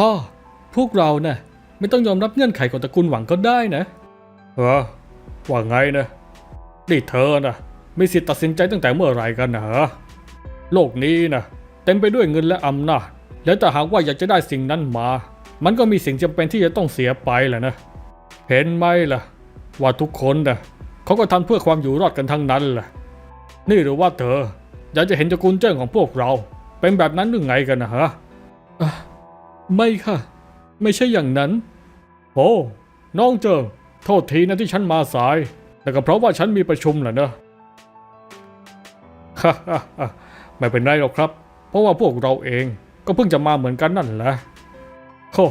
พ่อ พวกเรานะ่ะไม่ต้องยอมรับเงื่อนไขของตระกูลหวังก็ได้นะเออว่าไงนะนี่เธอนะมีสิทธิ์ตัดสินใจตั้งแต่เมื่อไหรกันนะฮะโลกนี้นะเต็มไปด้วยเงินและอำนาจ แล้วแต่หากว่าอยากจะได้สิ่งนั้นมา มันก็มีสิ่งจำเป็นที่จะต้องเสียไปแหละนะ เห็นไหมล่ะ ว่าทุกคนนะเขาก็ทำเพื่อความอยู่รอดกันทั้งนั้นแหละนี่หรือว่าเธอ อยากจะเห็นตระกูลเจิ้งของพวกเรา เป็นแบบนั้นหรือไงกันนะฮะ ไม่ค่ะ ไม่ใช่อย่างนั้น โอ้ น้องเจิง โทษทีนะที่ฉันมาสาย แต่ก็เพราะว่าฉันมีประชุมแหละนะฮ่าฮ่าฮ่าไม่เป็นไรหรอกครับ เพราะว่าพวกเราเองก็เพิ่งจะมาเหมือนกันนั่นแหละโอ้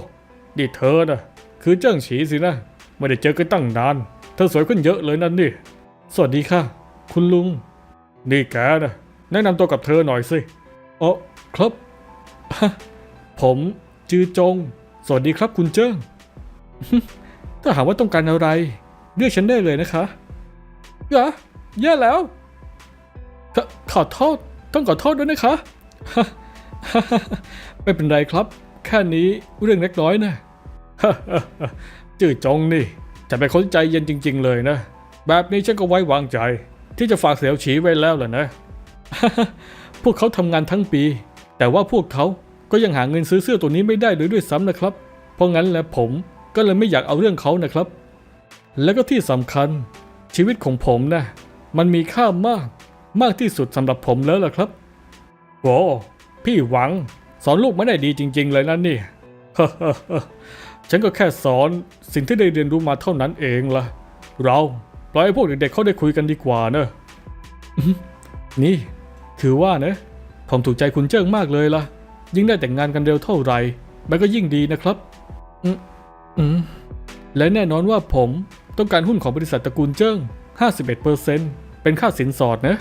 นี่เธอนะคือเจิ้งฉีสินะ ไม่ได้เจอกันตั้งนาน เธอสวยขึ้นเยอะเลยนั่นนี่ สวัสดีค่ะ คุณลุง นี่แกนะแนะนำตัวกับเธอหน่อยสิอ๋อครับ ผม จือจง สวัสดีครับคุณเจิ้ง ถ้าหากว่าต้องการอะไร เรียกฉันได้เลยนะคะเหรอแย่แล้ว ขขอโทษต้องขอโทษด้วยนะคะ ไม่เป็นไรครับ แค่นี้เรื่องเล็กน้อยนะจื่อจงนี่จะเป็นคนใจเย็นจริง ๆ เลยนะ แบบนี้ฉันก็ไว้วางใจ ที่จะฝากเสี่ยวฉีไว้แล้วล่ะนะ พวกเขาทำงานทั้งปี แต่ว่าพวกเขา ก็ยังหาเงินซื้อเสื้อตัวนี้ไม่ได้เลยด้วยซ้ำนะครับ เพราะงั้นแหละผมก็เลยไม่อยากเอาเรื่องเขานะครับ แล้วก็ที่สำคัญ ชีวิตของผมนะมันมีค่ามากมากที่สุดสำหรับผมแล้วล่ะครับโอ้พี่หวัง สอนลูกไม่ได้ดีจริง ๆ เลยนะนี่ฉันก็แค่สอนสิ่งที่ได้เรียนรู้มาเท่านั้นเองล่ะ เราปล่อยให้พวกเด็กๆเขาได้คุยกันดีกว่าเนอะนี่คือว่านะ ผมถูกใจคุณเจิ้งมากเลยล่ะ ยิ่งได้แต่งงานกันเร็วเท่าไหร่ มันก็ยิ่งดีนะครับ อืมอืมและแน่นอนว่าผมต้องการหุ้นของบริษัทตระกูลเจิ้ง 51%เป็นค่าสินสอดนะ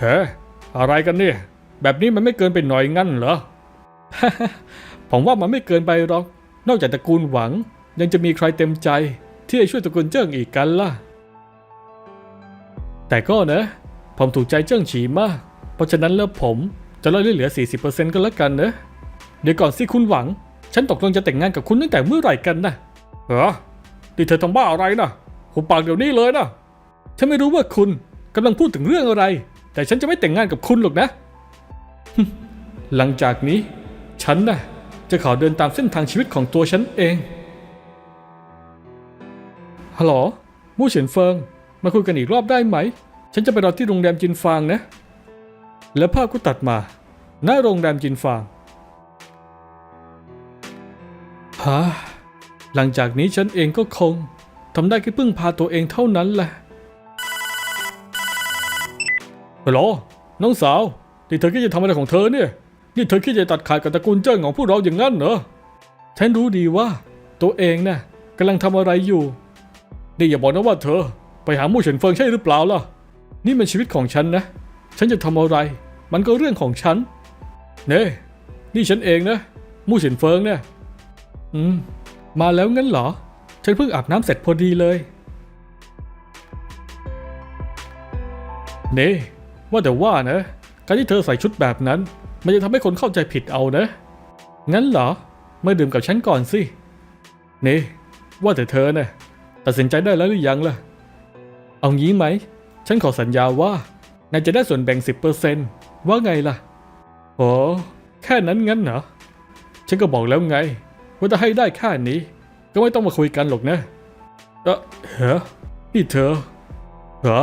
เฮ้อะไรกันเนี่ย แบบนี้มันไม่เกินไปหน่อยงั้นเหรอ ผมว่ามันไม่เกินไปหรอก นอกจากตระกูลหวัง ยังจะมีใครเต็มใจ ที่จะช่วยตระกูลเจิ้งอีกกันล่ะ แต่ก็นะ ผมถูกใจเจิ้งฉีมาก เพราะฉะนั้นแล้วผม จะลดให้เหลือ 40%ก็แล้วกันเนะเดี๋ยวก่อนสิคุณหวัง ฉันตกลงจะแต่งงานกับคุณตั้งแต่เมื่อไหร่กันนะเหรอนี่เธอทำบ้าอะไรนะหุบปากเดี๋ยวนี้เลยนะฉันไม่รู้ว่าคุณกำลังพูดถึงเรื่องอะไร แต่ฉันจะไม่แต่งงานกับคุณหรอกนะ หลังจากนี้ ฉันนะจะขอเดินตามเส้นทางชีวิตของตัวฉันเองฮัลโหลมู่เฉินเฟิง มาคุยกันอีกรอบได้ไหม ฉันจะไปรอที่โรงแรมจินฟางนะ แล้วภาพก็ตัดมา หน้าโรงแรมจินฟางฮะหลังจากนี้ฉันเองก็คงทำได้แค่พึ่งพาตัวเองเท่านั้นแหละฮัลโหลน้องสาวนี่เธอคิดจะทำอะไรของเธอเนี่ย นี่เธอคิดจะตัดขาดกับตระกูลเจิ้งของพวกเราอย่างนั้นเหรอฉันรู้ดีว่าตัวเองน่ะกำลังทำอะไรอยู่ นี่อย่าบอกนะว่าเธอ ไปหามู่เฉินเฟิงใช่หรือเปล่าล่ะ นี่มันชีวิตของฉันนะ ฉันจะทำอะไร มันก็เรื่องของฉัน เน่นี่ฉันเองนะ มู่เฉินเฟิงเนี่ยอืม มาแล้วงั้นเหรอ ฉันเพิ่งอาบน้ำเสร็จพอดีเลย เน่ว่าแต่ว่านะ การที่เธอใส่ชุดแบบนั้น มันจะทำให้คนเข้าใจผิดเอานะ งั้นเหรอ มาดื่มกับฉันก่อนสิ เน่ว่าแต่เธอนะ่ะตัดสินใจได้แล้วหรือยังล่ะ เอางี้ไหม ฉันขอสัญญาว่า นายจะได้ส่วนแบ่ง 10%ว่าไงล่ะโอ้แค่นั้นงั้นเหรอ ฉันก็บอกแล้วไง ว่าจะให้ได้แค่นี้ ก็ไม่ต้องมาคุยกันหรอกนะ เออเหรอนี่เธอ เหรอ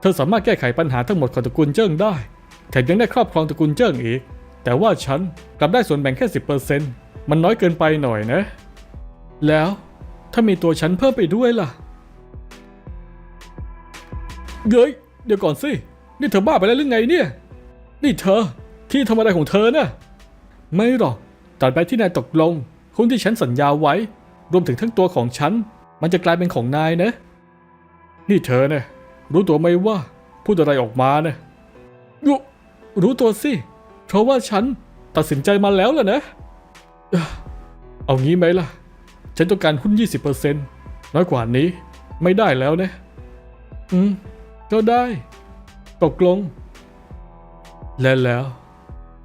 เธอสามารถแก้ไขปัญหาทั้งหมดของตระกูลเจิ้งได้ แถมยังได้ครอบครองตระกูลเจิ้งอีก แต่ว่าฉันกลับได้ส่วนแบ่งแค่10%มันน้อยเกินไปหน่อยนะ แล้วถ้ามีตัวฉันเพิ่มไปด้วยล่ะ เย้ยเดี๋ยวก่อนสิ นี่เธอบ้าไปแล้วหรือไงเนี่ย นี่เธอ ที่ทำอะไรของเธอน่ะไม่หรอกตัดไปที่นายตกลงหุ้นที่ฉันสัญญาไว้ รวมถึงทั้งตัวของฉัน มันจะกลายเป็นของนายนะ นี่เธอเนี่ยรู้ตัวไหมว่าพูดอะไรออกมาเนี่ยรู้รู้ตัวสิ เพราะว่าฉันตัดสินใจมาแล้วล่ะนะ เอางี้ไหมล่ะ ฉันต้องการหุ้น 20%น้อยกว่านี้ไม่ได้แล้วนะ อืม ก็ได้ ตกลง และแล้ว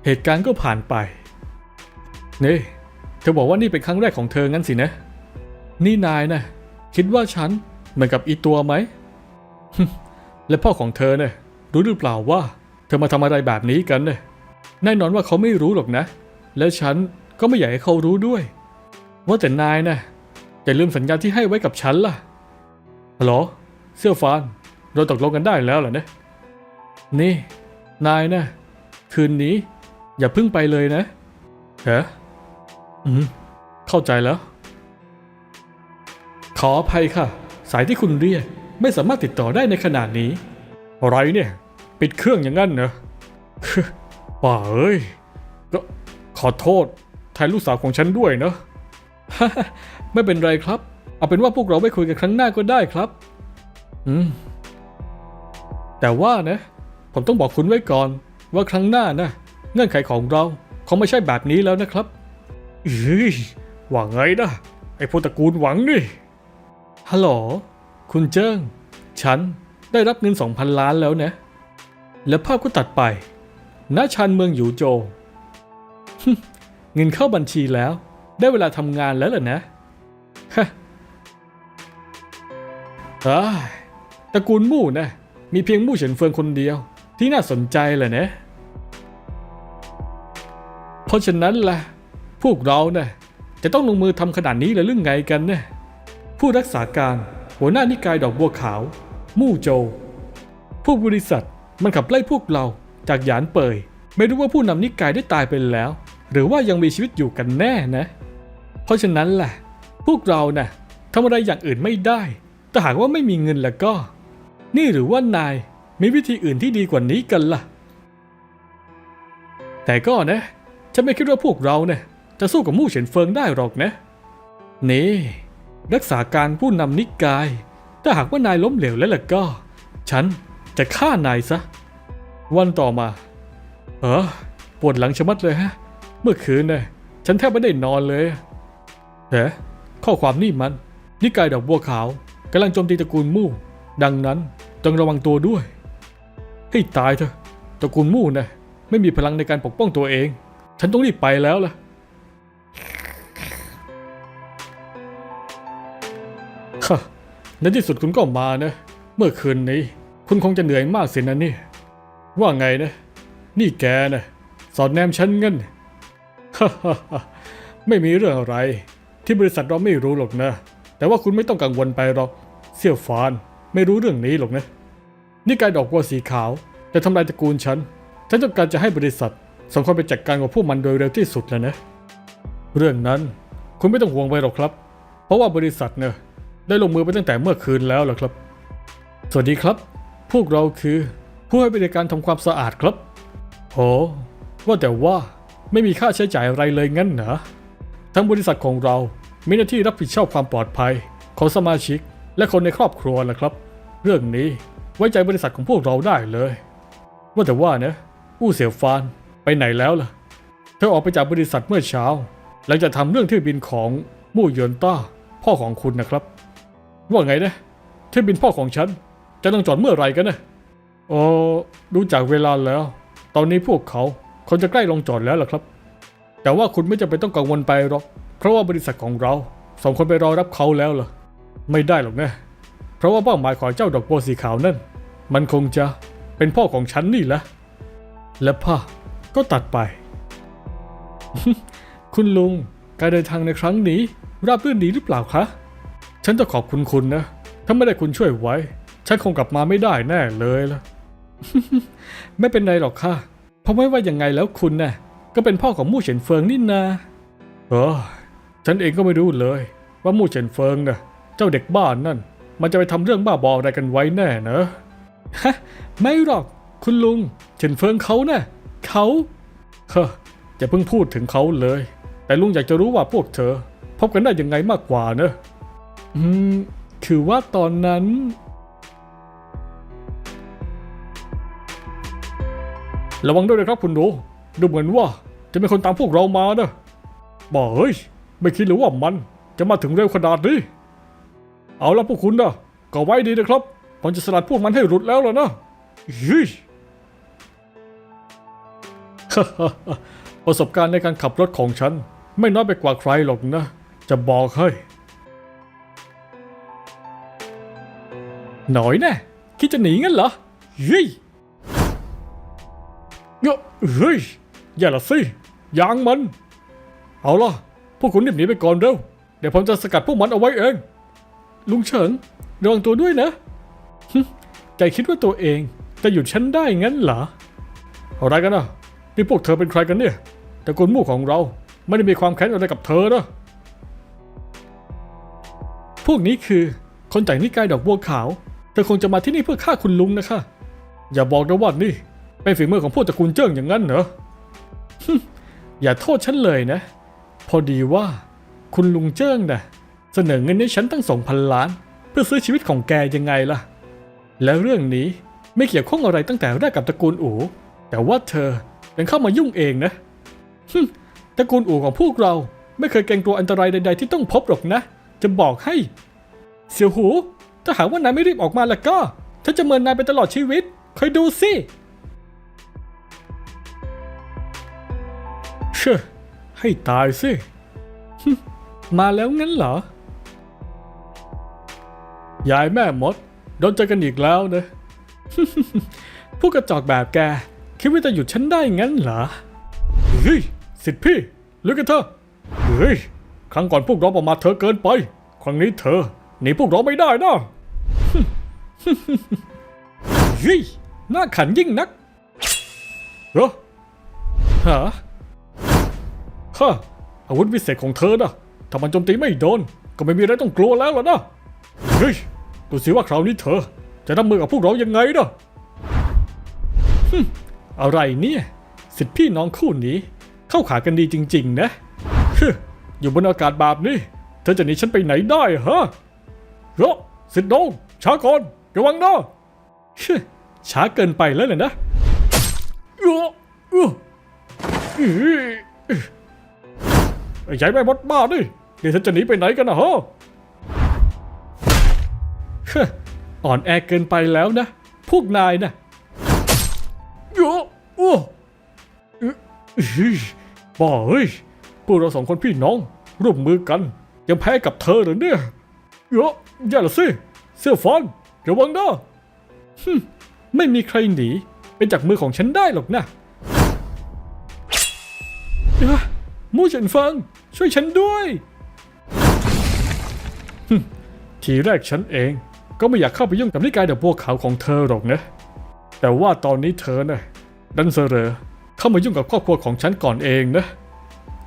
เหตุการณ์ก็ผ่านไป นี่ เธอบอกว่านี่เป็นครั้งแรกของเธองั้นสินะ นี่นายนะ คิดว่าฉันเหมือนกับอีตัวไหม และพ่อของเธอเนี่ยรู้หรือเปล่าว่า เธอมาทำอะไรแบบนี้กันเนี่ยแน่นอนว่าเขาไม่รู้หรอกนะ และฉันก็ไม่อยากให้เขารู้ด้วย ว่าแต่นายนะอย่าลืมสัญญาที่ให้ไว้กับฉันล่ะฮัลโหลเสื้อฟาน เราตกลงกันได้แล้วเหรอเนี่ย นี่ นายนะ คืนนี้ อย่าเพิ่งไปเลยนะเหรออืม เข้าใจแล้ว ขออภัยค่ะ สายที่คุณเรียก ไม่สามารถติดต่อได้ในขณะนี้ อะไรเนี่ย ปิดเครื่องอย่างนั้นเหรอป่าเอ้ย ก็ขอโทษแทนลูกสาวของฉันด้วยเนอะไม่เป็นไรครับ เอาเป็นว่าพวกเราไปคุยกันครั้งหน้าก็ได้ครับ อืม แต่ว่านะ ผมต้องบอกคุณไว้ก่อน ว่าครั้งหน้านะ เงื่อนไขของเราคงไม่ใช่แบบนี้แล้วนะครับเฮ้ยว่าไงนะไอ้พวกตระกูลหวังนี่ฮัลโหลคุณเจิ้ง ฉันได้รับเงิน2,000ล้านแล้วนะ แล้วภาพก็ตัดไปณชานเมืองหยูโจ เงินเข้าบัญชีแล้ว ได้เวลาทำงานแล้วเหรอนะฮะตระกูลมู่นะ มีเพียงมู่เฉินเฟิงคนเดียว ที่น่าสนใจแหละนะ เพราะฉะนั้นล่ะ พวกเรานะ่ะจะต้องลงมือทำขนาดนี้เลยหรือไงกันเนี่ยผู้รักษาการหัวหน้านิกายดอกบัวขาว มู่โจวผู้บริษัทมันขับไล่พวกเราจากหยานเปย ไม่รู้ว่าผู้นำนิกายได้ตายไปแล้ว หรือว่ายังมีชีวิตอยู่กันแน่นะ เพราะฉะนั้นแหละพวกเรานะ่ะทำอะไรอย่างอื่นไม่ได้ แต่หากว่าไม่มีเงินแล้วก็ นี่หรือว่านาย มีวิธีอื่นที่ดีกว่านี้กันล่ะ แต่ก็นะ ฉันไม่คิดว่าพวกเราเนี่ยจะสู้กับมู่เฉินเฟิงได้หรอกนะ นี่ รักษาการผู้นำนิกาย ถ้าหากว่านายล้มเหลวแล้วล่ะก็ ฉันจะฆ่านายซะ วันต่อมา เออปวดหลังชะมัดเลยฮะ เมื่อคืนเนี่ยฉันแทบไม่ได้นอนเลยเฮ้ข้อความนี่มัน นิกายดอกบัวขาวกำลังโจมตีตระกูลมู่ ดังนั้นต้องระวังตัวด้วย ให้ตายเถอะตระกูลมู่นะไม่มีพลังในการปกป้องตัวเอง ฉันต้องรีบไปแล้วล่ะค่ะในที่สุดคุณก็มานะ เมื่อคืนนี้ คุณคงจะเหนื่อยมากสินะนี่ ว่าไงนะ นี่แกนะสอดแนมฉันเงินไม่มีเรื่องอะไร ที่บริษัทเราไม่รู้หรอกนะ แต่ว่าคุณไม่ต้องกังวลไปหรอกเสี่ยวฟานไม่รู้เรื่องนี้หรอกนะ นี่กายดอกบัวสีขาวจะทำลายตระกูลฉัน ฉันต้องการจะให้บริษัทส่งคนไปจัดการกับพวกมันโดยเร็วที่สุดแล้วนะ เรื่องนั้นคุณไม่ต้องห่วงไปหรอกครับ เพราะว่าบริษัทเนี่ยได้ลงมือไปตั้งแต่เมื่อคืนแล้วล่ะครับ สวัสดีครับ พวกเราคือผู้ให้บริการทำความสะอาดครับโอ้ว่าแต่ว่าไม่มีค่าใช้จ่ายอะไรเลยงั้นเหรอทั้งบริษัทของเรา มีหน้าที่รับผิดชอบความปลอดภัย ของสมาชิก และคนในครอบครัวล่ะครับ เรื่องนี้ ไว้ใจบริษัทของพวกเราได้เลย ว่าแต่ว่านะอู้เสี่ยวฟานไปไหนแล้วล่ะ เธอออกไปจากบริษัทเมื่อเช้า หลังจากทำเรื่องเที่ยวบินของมู่เยินต้า พ่อของคุณนะครับ ว่าไงนะเที่ยวบินพ่อของฉัน จะต้องจอดเมื่อไหร่กันนะอ๋อดูจากเวลาแล้ว ตอนนี้พวกเขาคงจะใกล้ลงจอดแล้วล่ะครับ แต่ว่าคุณไม่จำเป็นต้องกังวลไปหรอก เพราะว่าบริษัทของเราส่งคนไปรอรับเขาแล้วล่ะ ไม่ได้หรอกนะ เพราะว่าเป้าหมายของเจ้าดอกบัวสีขาวนั่น มันคงจะเป็นพ่อของฉันนี่แหละ และพ่อก็ตัดไป คุณลุงการเดินทางในครั้งนี้ ราบรื่นดีหรือเปล่าคะ ฉันจะขอบคุณคุณนะ ถ้าไม่ได้คุณช่วยไว้ ฉันคงกลับมาไม่ได้แน่เลยล่ะไม่เป็นไรหรอกค่ะ เพราะไม่ว่ายังไงแล้วคุณน่ะก็เป็นพ่อของมู่เฉินเฟิงนี่นาเออฉันเองก็ไม่รู้เลย ว่ามู่เฉินเฟิงน่ะ เจ้าเด็กบ้านนั่น มันจะไปทำเรื่องบ้าบออะไรกันไว้แน่เนอะฮะไม่หรอก คุณลุงเฉินเฟิงเขาน่ะเขาเฮ้ออย่าเพิ่งพูดถึงเขาเลย แต่ลุงอยากจะรู้ว่าพวกเธอ พบกันได้ยังไงมากกว่าเนอะอืมคือว่าตอนนั้นระวังด้วยนะครับคุณดูดูเหมือนว่าจะมีคนตามพวกเรามานะบ่าเฮ้ย ไม่คิดเลยว่ามันจะมาถึงเร็วขนาดนี้ เอาละพวกคุณนะก็ไว้ดีนะครับผมจะสลัดพวกมันให้หลุดแล้วล่ะนะเฮ้ยประสบการณ์ในการขับรถของฉัน ไม่น้อยไปกว่าใครหรอกนะ จะบอกให้ หน่อยแน่คิดจะหนีงั้นเหรอเฮ้ยเยอะเฮ้ยอย่าละสิยางมัน เอาล่ะ พวกคุณรีบหนีไปก่อนเร็ว เดี๋ยวผมจะสกัดพวกมันเอาไว้เอง ลุงเฉิงระวังตัวด้วยนะหึใจคิดว่าตัวเองจะหยุดฉันได้งั้นเหรออะไรกันนะนี่พวกเธอเป็นใครกันเนี่ยตระกูลมู่ของเราไม่ได้มีความแค้นอะไรกับเธอนะพวกนี้คือคนจากนิกายดอกบัวขาว เธอคงจะมาที่นี่เพื่อฆ่าคุณลุงนะคะ อย่าบอกนะว่านี่เป็นฝีมือของพวกตระกูลเจิ้งอย่างนั้นเหรออย่าโทษฉันเลยนะ พอดีว่าคุณลุงเจิ้งนะ่ะ เสนอเงินให้ฉันตั้งสองพันล้าน เพื่อซื้อชีวิตของแกยังไงล่ะ และเรื่องนี้ไม่เกี่ยวข้องอะไรตั้งแต่แรกกับตระกูลอู่แต่ว่าเธอเป็นเข้ามายุ่งเองนะฮึตระกูลอู่ของพวกเราไม่เคยเกรงกลัวอันตรายใด ๆ ที่ต้องพบหรอกนะ จะบอกให้ เสี่ยวหู ถ้าหากว่านายไม่รีบออกมาแล้วก็ฉันจะเมินนายไปตลอดชีวิตคอยดูสิเชื่อให้ตายสิ มาแล้วงั้นเหรอ ยายแม่มดโดนเจกันอีกแล้วนะพวกกระจอกแบบแก คิดว่าจะหยุดฉันได้งั้นเหรอเฮ้ยสิทธิพี่ลุกกันเถอะเฮ้ยครั้งก่อนพวกเราประมาทเธอเกินไป ครั้งนี้เธอหนีพวกเราไม่ได้นะเฮ้ยน่าขันยิ่งนักเหรอฮะฮะอาวุธวิเศษของเธอนะถ้ามันโจมตีไม่โดน ก็ไม่มีอะไรต้องกลัวแล้วล่ะนะเฮ้ย ดูสิว่าคราวนี้เธอ จะรับมือกับพวกเรายังไงนะฮึอะไรเนี่ย สิทธิพี่น้องคู่นี้ เข้าขากันดีจริง ๆ นะฮึอยู่บนอากาศแบบนี้ เธอจะหนีฉันไปไหนได้ฮะเฮ้ยสิทธิ์น้องช้าก่อนระวังนะฮึช้าเกินไปแล้วเลยนะเออเออเออไอ้ใหญ่แม่มดบ้าดิเดี๋ยวฉันจะหนีไปไหนกันนะฮะ ออ่อนแอเกินไปแล้วนะ พวกนายนะโยโอ้เอ้ยเฮ้ยบ้าเฮ้ยพวกเราสองคนพี่น้อง ร่วมมือกัน ยังแพ้กับเธอเหรอเนี่ยโยอย่าละสิเสื้อฟอนระวังนะฮึ่มไม่มีใครหนีเป็นจากมือของฉันได้หรอกนะเอ้ยมู่เฉินฟังช่วยฉันด้วย ทีแรกฉันเอง ก็ไม่อยากเข้าไปยุ่งกับนิกายเดอกบัวขาวของเธอหรอกนะ แต่ว่าตอนนี้เธอนะ่ะดันเสรอเข้ามายุ่งกับครอบครัวของฉันก่อนเองนะ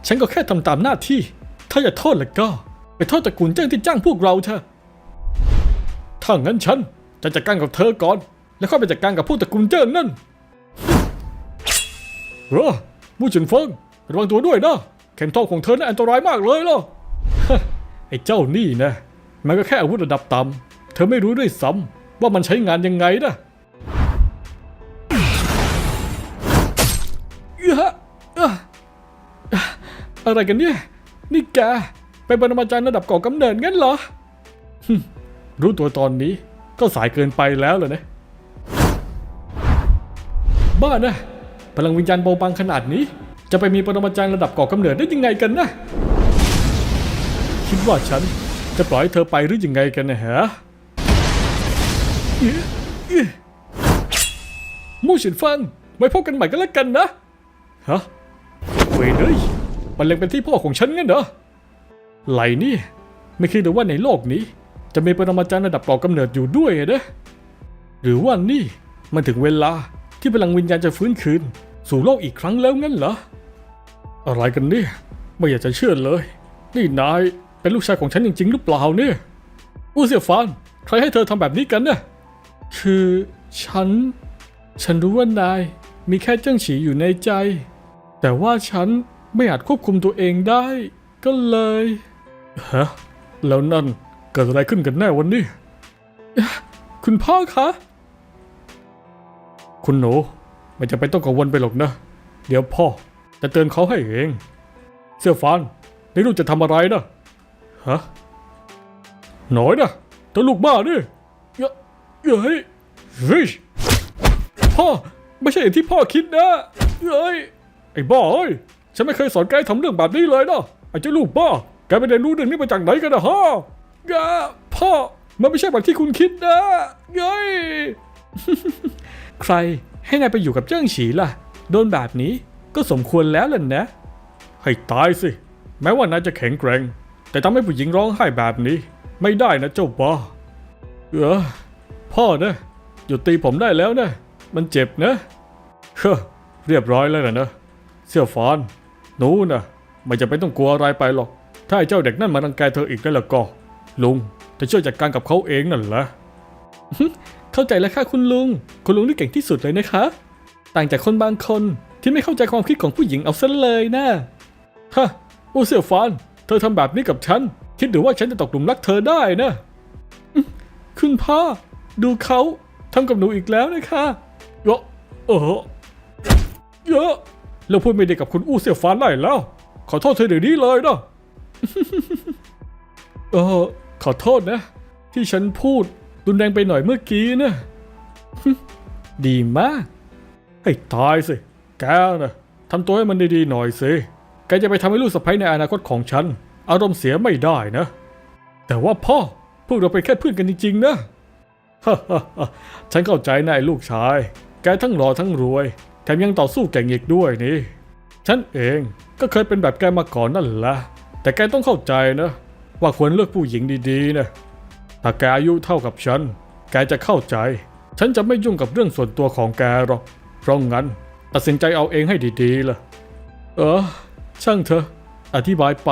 ฉันก็แค่ทำตามหน้าที่ ถ้าอย่าโทษแล้วก็ไปโทษตระกูลเจ้างที่จ้างพวกเราเถอะถ้างั้นฉันจะจัดการกับเธอก่อน แล้วค่อยไปจัดการกับผู้ตระกูลเจิ้งนั่นเออมู่จินเฟิงระวังตัวด้วยนะแขนทองของเธอน่ะอันตรายมากเลยล่ะไอ้เจ้านี่นะ มันก็แค่อาวุธระดับต่ำ เธอไม่รู้ด้วยซ้ำว่ามันใช้งานยังไงนะเอ้อะไรกันเนี่ย นี่แกเป็นปรมาจารย์ระดับก่อกำเนิดงั้นเหรอ รู้ตัวตอนนี้ก็สายเกินไปแล้วเลยนะ บ้านะ พลังวิญญาณเบาบางขนาดนี้ จะไปมีปรมาจารย์ระดับก่อกำเนิดได้ยังไงกันนะ คิดว่าฉันจะปล่อยเธอไปหรือยังไงกันนะฮะ มู่ฉินฟังไว้พบกันใหม่ก็แล้วกันนะ ฮะเว้ยเอ้ยมันเล็งเป็นที่พ่อของฉันงั้นเหรอ ไหลนี่ ไม่คิดเลยว่าในโลกนี้ จะมีปรมาจารย์ระดับก่อกำเนิดอยู่ด้วยนะ หรือว่านี่มันถึงเวลาที่พลังวิญญาณจะฟื้นคืน สู่โลกอีกครั้งแล้วงั้นเหรอ อะไรกันเนี่ย ไม่อยากจะเชื่อเลย นี่นายเป็นลูกชายของฉันจริงๆหรือเปล่าเนี่ย อูเสี่ยฟาน ใครให้เธอทำแบบนี้กันเนี่ย คือฉัน ฉันรู้ว่านายมีแค่เจ้างฉีอยู่ในใจ แต่ว่าฉันไม่อาจควบคุมตัวเองได้ ก็เลยฮะแล้วนั่นเกิดอะไรขึ้นกันแน่วันนี้ คุณพ่อคะ คุณหนูไม่จะเป็นต้องกังวลไปหรอกนะ เดี๋ยวพ่อจะเตือนเขาให้เอง เสื้อฟานนี่ลูกจะทำอะไรนะฮะน่อยนะเธอลูกบ้าดิ เอ้ยเฮ้ยพ่อไม่ใช่อย่างที่พ่อคิดนะเฮ้ยไอ้บ้าเอ้ยฉันไม่เคยสอนแกทำเรื่องแบบนี้เลยนะไอ้เจ้าลูกบ้าแกไปเรียนรู้เรื่องนี้มาจากไหนกันนะฮะแกพ่อมันไม่ใช่แบบที่คุณคิดนะไงใครให้นายไปอยู่กับเจิ้งฉีล่ะ โดนแบบนี้ก็สมควรแล้วล่ะนะ ให้ตายสิ แม้ว่านายจะแข็งแกร่ง แต่ทำให้ผู้หญิงร้องไห้แบบนี้ ไม่ได้นะเจ้าบ้าเออ พ่อนะ หยุดตีผมได้แล้วนะ มันเจ็บนะเฮ้อเรียบร้อยแล้วนะนะเสี่ยวฟานหนูนะไม่จะเป็นต้องกลัวอะไรไปหรอก ถ้าไอ้เจ้าเด็กนั่นมารังแกเธออีกนั่นแล้วก็ ลุงจะช่วยจัดการกับเขาเองนั่นแหละเข้าใจแล้วค่ะคุณลุง คุณลุงนี่เก่งที่สุดเลยนะคะ ต่างจากคนบางคนที่ไม่เข้าใจความคิดของผู้หญิงเอาซะเลยนะฮะโอเสี่ยวฟานเธอทำแบบนี้กับฉัน คิดหรือว่าฉันจะตกหลุมรักเธอได้นะ คุณพ่อ ดูเขาทำกับหนูอีกแล้วนะคะเยอะเออเยอะเราพูดไม่ดีกับคุณอู้เสี่ยวฟานได้แล้ว ขอโทษเธอเดี๋ยวนี้เลยนะเออขอโทษนะ ที่ฉันพูดรุนแรงไปหน่อยเมื่อกี้นะดีมาก ให้ตายสิ แกนะทำตัวให้มันดีๆหน่อยสิ แกจะไปทำให้ลูกสะใภ้ในอนาคตของฉัน อารมณ์เสียไม่ได้นะ แต่ว่าพ่อ พวกเราเป็นแค่เพื่อนกันจริงๆนะ ฉันเข้าใจนายลูกชาย แกทั้งหล่อทั้งรวย แถมยังต่อสู้เก่งอีกด้วยนี่ ฉันเองก็เคยเป็นแบบแกมาก่อนนั่นแหละ แต่แกต้องเข้าใจนะ ว่าควรเลือกผู้หญิงดีๆนะ ถ้าแกอายุเท่ากับฉัน แกจะเข้าใจ ฉันจะไม่ยุ่งกับเรื่องส่วนตัวของแกหรอก เพราะงั้นตัดสินใจเอาเองให้ดีๆล่ะ เออ ช่างเถอะ อธิบายไป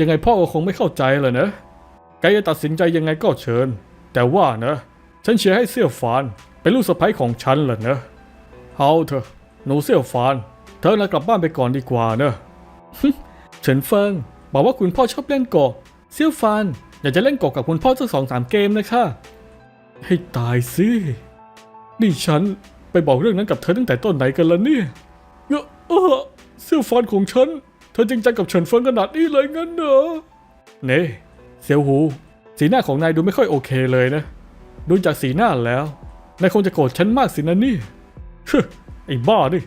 ยังไงพ่อก็คงไม่เข้าใจแหละนะ แกจะตัดสินใจยังไงก็เชิญ แต่ว่านะ ฉันเชียร์ให้เสี่ยวฟาน เป็นลูกสะใภ้ของฉันแหละนอะเอาเถอะหนูเสี่ยวฟาน เธอนะกลับบ้านไปก่อนดีกว่าเนอะเฉินเฟิง บอกว่าคุณพ่อชอบเล่นโกเซี่ยวฟานอยากจะเล่นกะกับคุณพ่อสักสองสามเกมนะคะ ให้ตายสินี่ฉันไปบอกเรื่องนั้นกับเธอตั้งแต่ต้นไหนกันล่ะเนี่ยเอะเออเสี่ยวฟานของฉัน เธอจริงจังกับเฉินเฟิงขนาดนี้เลยงั้นเหรอเน่เซียวหู สีหน้าของนายดูไม่ค่อยโอเคเลยนะ ดูจากสีหน้าแล้วนายคงจะโกรธฉันมากสินะนี่ฮึไอ้บ้าดิ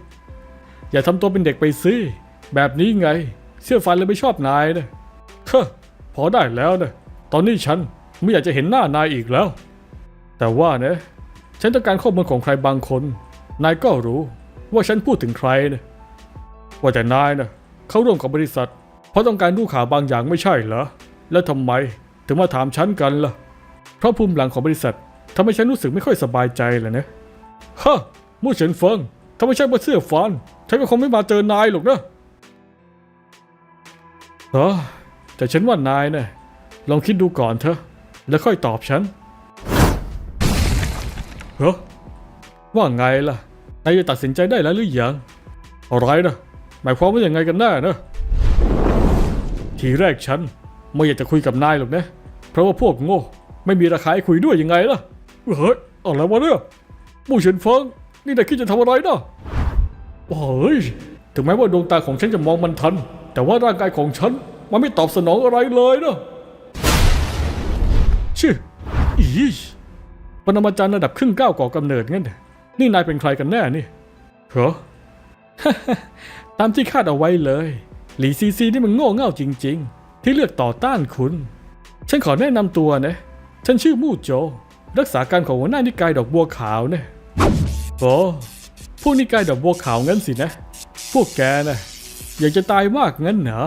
อย่าทำตัวเป็นเด็กไปสิแบบนี้ไง เสี่ยวฟานเลยไม่ชอบนายนะเฮ้อพอได้แล้วนะตอนนี้ฉันไม่อยากจะเห็นหน้านายอีกแล้ว แต่ว่านะฉันต้องการข้อมูลของใครบางคน นายก็รู้ว่าฉันพูดถึงใครนะว่าแต่นายนะเขาร่วมกับบริษัท เพราะต้องการรู้ข่าวบางอย่างไม่ใช่เหรอแล้วทำไมถึงมาถามฉันกันล่ะ เพราะภูมิหลังของบริษัท ทำให้ฉันรู้สึกไม่ค่อยสบายใจเลยนะฮะมู่เฉินเฟิงถ้าไม่ใช่มาเสื้อฟานฉันก็คงไม่มาเจอนายหรอกนะเออแต่ฉันว่านายนะ่ะลองคิดดูก่อนเถอะ แล้วค่อยตอบฉันเฮ้อว่าไงล่ะ นายจะตัดสินใจได้แล้วหรือยัง อะไรนะ หมายความว่าอย่างไงกันแน่นะ ทีแรกฉันไม่อยากจะคุยกับนายหรอกนะ เพราะว่าพวกโง่ ไม่มีราคาให้คุยด้วยยังไงล่ะ เฮ้ยอะไรวะเนี่ยมู่เฉินเฟิงนี่นายคิดจะทำอะไรนะโอ้ยถึงแม้ว่าดวงตาของฉันจะมองมันทัน แต่ว่าร่างกายของฉันมันไม่ตอบสนองอะไรเลยนะชื่ออีปรมาจารย์ระดับครึ่งก้าวก่อกำเนิดงั้นเหรอนี่นายเป็นใครกันแน่นี่เหรอตามที่คาดเอาไว้เลย หลีซีซีนี่มันโง่เง่าจริง ๆ ที่เลือกต่อต้านคุณ ฉันขอแนะนำตัวนะ ฉันชื่อมู่โจ รักษาการของหัวหน้านิกายดอกบัวขาวเนี่ยโอ้พวกนิกายดอกบัวขาวงั้นสินะ พวกแกนะอยากจะตายมากงั้นเหรอ